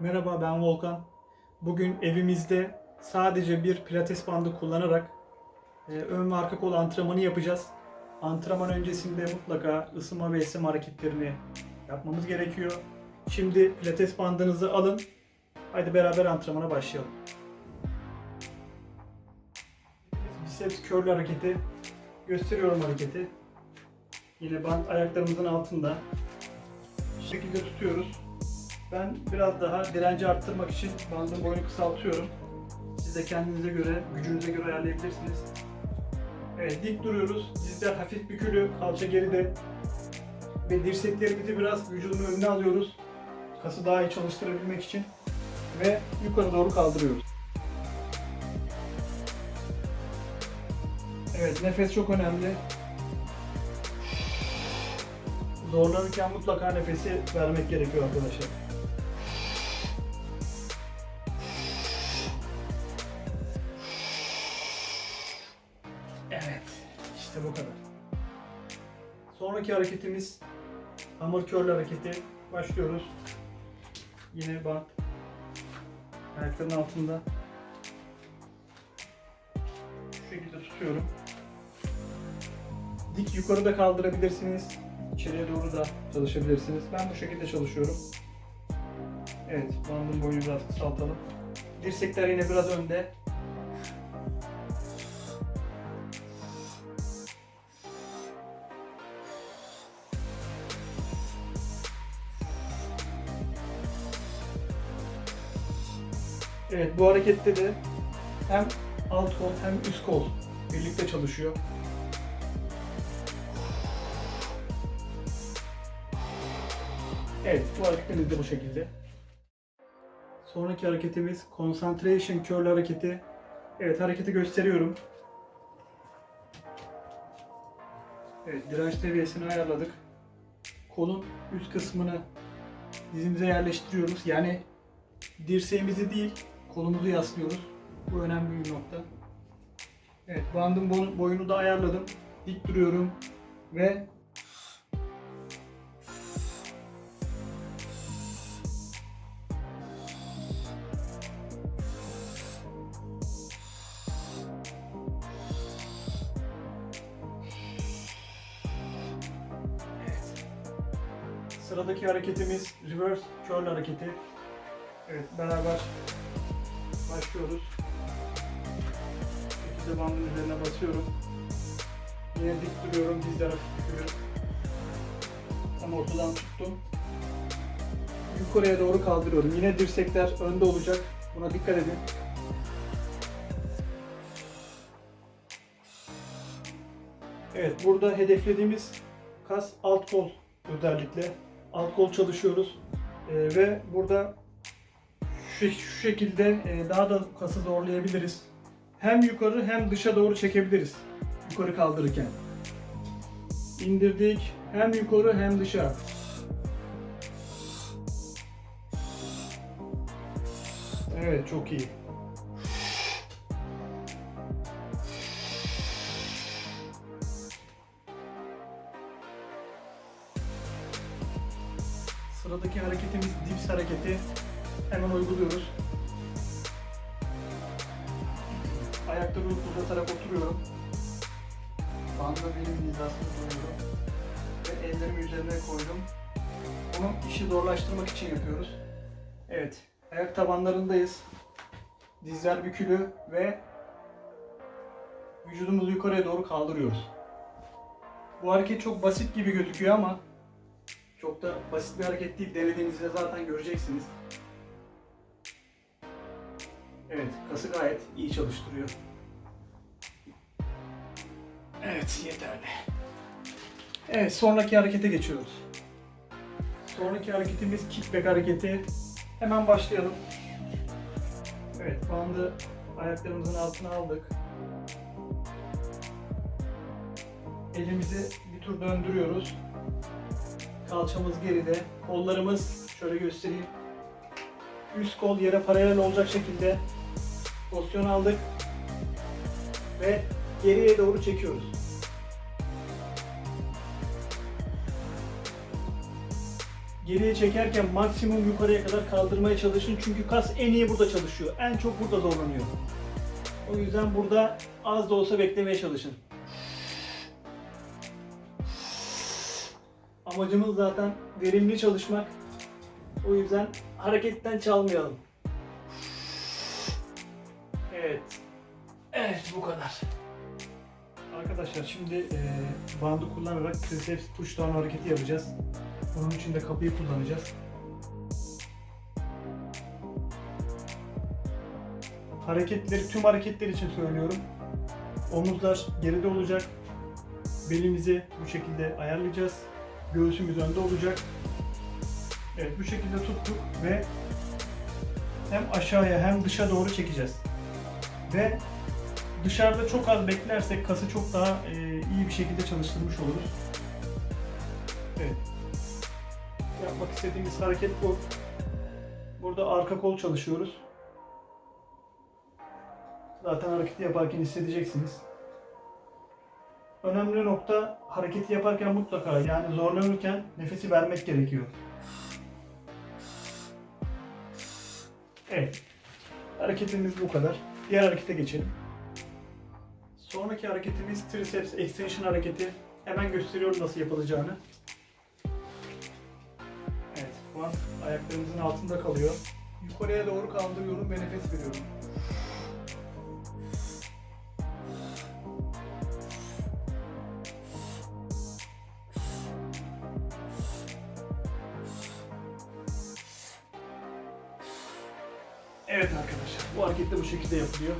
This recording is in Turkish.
Merhaba ben Volkan. Bugün evimizde sadece bir pilates bandı kullanarak e, ön ve arka kol antrenmanı yapacağız. Antrenman öncesinde mutlaka ısınma ve esneme hareketlerini yapmamız gerekiyor. Şimdi pilates bandınızı alın. Haydi beraber antrenmana başlayalım. Biceps curl hareketi. Gösteriyorum hareketi. Yine band ayaklarımızın altında. Şu şekilde tutuyoruz. Ben biraz daha direnci arttırmak için bandın boyunu kısaltıyorum. Siz de kendinize göre, gücünüze göre ayarlayabilirsiniz. Evet, dik duruyoruz. Dizler hafif bükülü, kalça geride. Ve dirseklerimizi biraz vücudun önüne alıyoruz. Kası daha iyi çalıştırabilmek için. Ve yukarı doğru kaldırıyoruz. Evet, nefes çok önemli. Zorlanırken mutlaka nefesi vermek gerekiyor arkadaşlar. Evet, işte bu kadar. Sonraki hareketimiz hamur curl hareketi. Başlıyoruz. Yine bant. Ayakların altında. Şu şekilde tutuyorum. Dik yukarıda kaldırabilirsiniz. İçeriye doğru da çalışabilirsiniz. Ben bu şekilde çalışıyorum. Evet, bandın boyunu biraz kısaltalım. Dirsekler yine biraz önde. Evet, bu harekette de hem alt kol hem üst kol birlikte çalışıyor. Evet, bu hareketimiz de bu şekilde. Sonraki hareketimiz Concentration Curl hareketi. Evet, hareketi gösteriyorum. Evet, direnç seviyesini ayarladık. Kolun üst kısmını dizimize yerleştiriyoruz. Yani dirseğimizi değil, kolumuzu yaslıyoruz. Bu önemli bir nokta. Evet, bandın boy- boyunu da ayarladım. Dik duruyorum ve Sıradaki hareketimiz reverse curl hareketi. Evet, beraber başlıyoruz. Şekilde bandın üzerine basıyorum. Yine dik duruyorum, dizler hafif bükülüyor. Tam ortadan tuttum. Yukarıya doğru kaldırıyorum. Yine dirsekler önde olacak. Buna dikkat edin. Evet, burada hedeflediğimiz kas alt kol özellikle. Alt kol çalışıyoruz. Ee, ve burada şu, şu şekilde e, daha da kası zorlayabiliriz. Hem yukarı hem dışa doğru çekebiliriz. Yukarı kaldırırken. İndirdik. Hem yukarı hem dışa. Evet çok iyi. Sıradaki hareketimiz dips hareketi. Hemen uyguluyoruz. Ayakları uzatarak oturuyorum. Bandı benim hizasını koyuyorum. Ve ellerimi üzerine koydum. Bunu işi zorlaştırmak için yapıyoruz. Evet, ayak tabanlarındayız. Dizler bükülü ve vücudumuzu yukarıya doğru kaldırıyoruz. Bu hareket çok basit gibi gözüküyor ama çok da basit bir hareket değil. Denediğinizde zaten göreceksiniz. Evet, kası gayet iyi çalıştırıyor. Evet, yeterli. Evet, sonraki harekete geçiyoruz. Sonraki hareketimiz kickback hareketi. Hemen başlayalım. Evet, bandı ayaklarımızın altına aldık. Elimizi bir tur döndürüyoruz. Kalçamız geride. Kollarımız şöyle göstereyim. Üst kol yere paralel olacak şekilde pozisyon aldık. Ve geriye doğru çekiyoruz. geriye çekerken maksimum yukarıya kadar kaldırmaya çalışın. Çünkü kas en iyi burada çalışıyor. En çok burada zorlanıyor. O yüzden burada az da olsa beklemeye çalışın. Amacımız zaten verimli çalışmak. O yüzden hareketten çalmayalım. Evet. Evet bu kadar. Arkadaşlar şimdi e, bandı kullanarak triceps push down hareketi yapacağız. Onun için de kapıyı kullanacağız. Hareketleri tüm hareketler için söylüyorum. Omuzlar geride olacak. Belimizi bu şekilde ayarlayacağız. Göğsümüz önde olacak. Evet bu şekilde tuttuk ve hem aşağıya hem dışa doğru çekeceğiz. Ve dışarıda çok az beklersek kası çok daha e, iyi bir şekilde çalıştırmış oluruz. Evet. Yapmak istediğimiz hareket bu. Burada arka kol çalışıyoruz. Zaten hareketi yaparken hissedeceksiniz. Önemli nokta hareketi yaparken mutlaka yani zorlanırken nefesi vermek gerekiyor. Evet. Hareketimiz bu kadar. Diğer harekete geçelim. Sonraki hareketimiz triceps extension hareketi. Hemen gösteriyorum nasıl yapılacağını. Evet, bu an ayaklarımızın altında kalıyor. Yukarıya doğru kaldırıyorum ve nefes veriyorum. Evet arkadaşlar, bu hareket de bu şekilde yapılıyor.